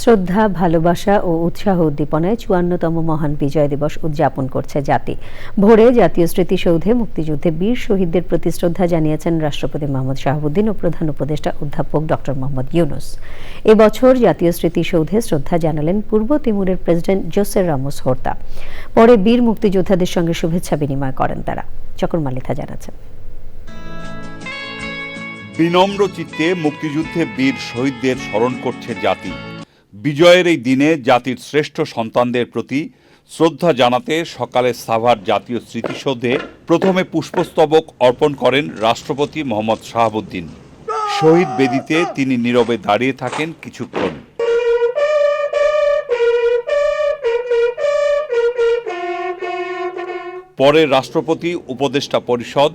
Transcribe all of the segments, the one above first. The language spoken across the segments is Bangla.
শ্রদ্ধা, ভালোবাসা ও উৎসাহ উদ্দীপনায় চুয়ান্নতম মহান বিজয় দিবস উদযাপন করছে জাতি। ভোরে জাতীয় স্মৃতিসৌধে মুক্তিযুদ্ধে বীর শহীদদের প্রতি শ্রদ্ধা জানিয়েছেন রাষ্ট্রপতি মোহাম্মদ শাহাবুদ্দিন ও প্রধান উপদেষ্টা অধ্যাপক ডক্টর মোহাম্মদ ইউনুস। এবছর জাতীয় স্মৃতিসৌধে শ্রদ্ধা জানালেন পূর্ব তিমুরের প্রেসিডেন্ট জোসের রামোস হোর্তা। পরে বীর মুক্তিযোদ্ধাদের সঙ্গে শুভেচ্ছা বিনিময় করেন তারা। চকর মালিথা জানাচ্ছেন। বিনম্র চিত্তে মুক্তিযুদ্ধে বীর শহীদদের স্মরণ করছে জাতি। বিজয়ের এই দিনে জাতির শ্রেষ্ঠ সন্তানদের প্রতি শ্রদ্ধা জানাতে সকালে সাভার জাতীয় স্মৃতিসৌধে প্রথমে পুষ্পস্তবক অর্পণ করেন রাষ্ট্রপতি মোহাম্মদ শাহাবুদ্দিন। শহীদ বেদিতে তিনি নীরবে দাঁড়িয়ে থাকেন কিছুক্ষণ। পরে রাষ্ট্রপতি, উপদেষ্টা পরিষদ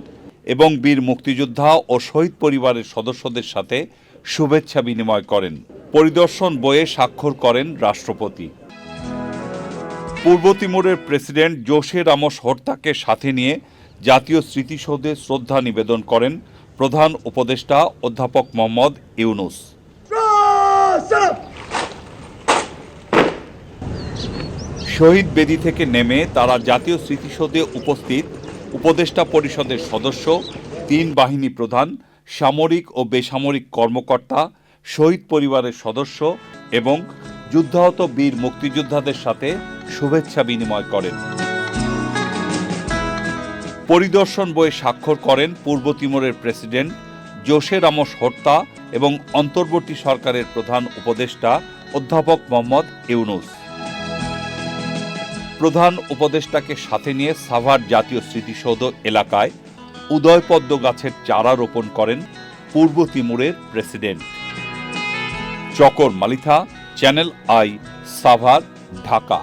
এবং বীর মুক্তিযোদ্ধা ও শহীদ পরিবারের সদস্যদের সাথে শুভেচ্ছা বিনিময় করেন। পরিদর্শন বইয়ে স্বাক্ষর করেন রাষ্ট্রপতি। পূর্ব তিমুরের প্রেসিডেন্ট জোশে রামস হর্তাকে সাথে নিয়ে জাতীয় স্মৃতিসৌধে শ্রদ্ধা নিবেদন করেন প্রধান উপদেষ্টা অধ্যাপক মোহাম্মদ ইউনুস। শহীদ বেদি থেকে নেমে তারা জাতীয় স্মৃতিসৌধে উপস্থিত উপদেষ্টা পরিষদের সদস্য তিন বাহিনী প্রধান সামরিক ও বেসামরিক কর্মকর্তা শহীদ পরিবারের সদস্য এবং যুদ্ধাহত বীর মুক্তিযোদ্ধাদের সাথে শুভেচ্ছা বিনিময় করেন। পরিদর্শন বইয়ে স্বাক্ষর করেন পূর্ব তিমুরের প্রেসিডেন্ট জোশে রামোস হর্তা এবং অন্তর্বর্তী সরকারের প্রধান উপদেষ্টা অধ্যাপক মোহাম্মদ ইউনুস। প্রধান উপদেষ্টাকে সাথে নিয়ে সাভার জাতীয় স্মৃতিসৌধ এলাকায় উদয়পদ্ম গাছের চারা রোপণ করেন পূর্ব তিমুরের প্রেসিডেন্ট। চকর মালিথা চ্যানেল আই সাভার ঢাকা।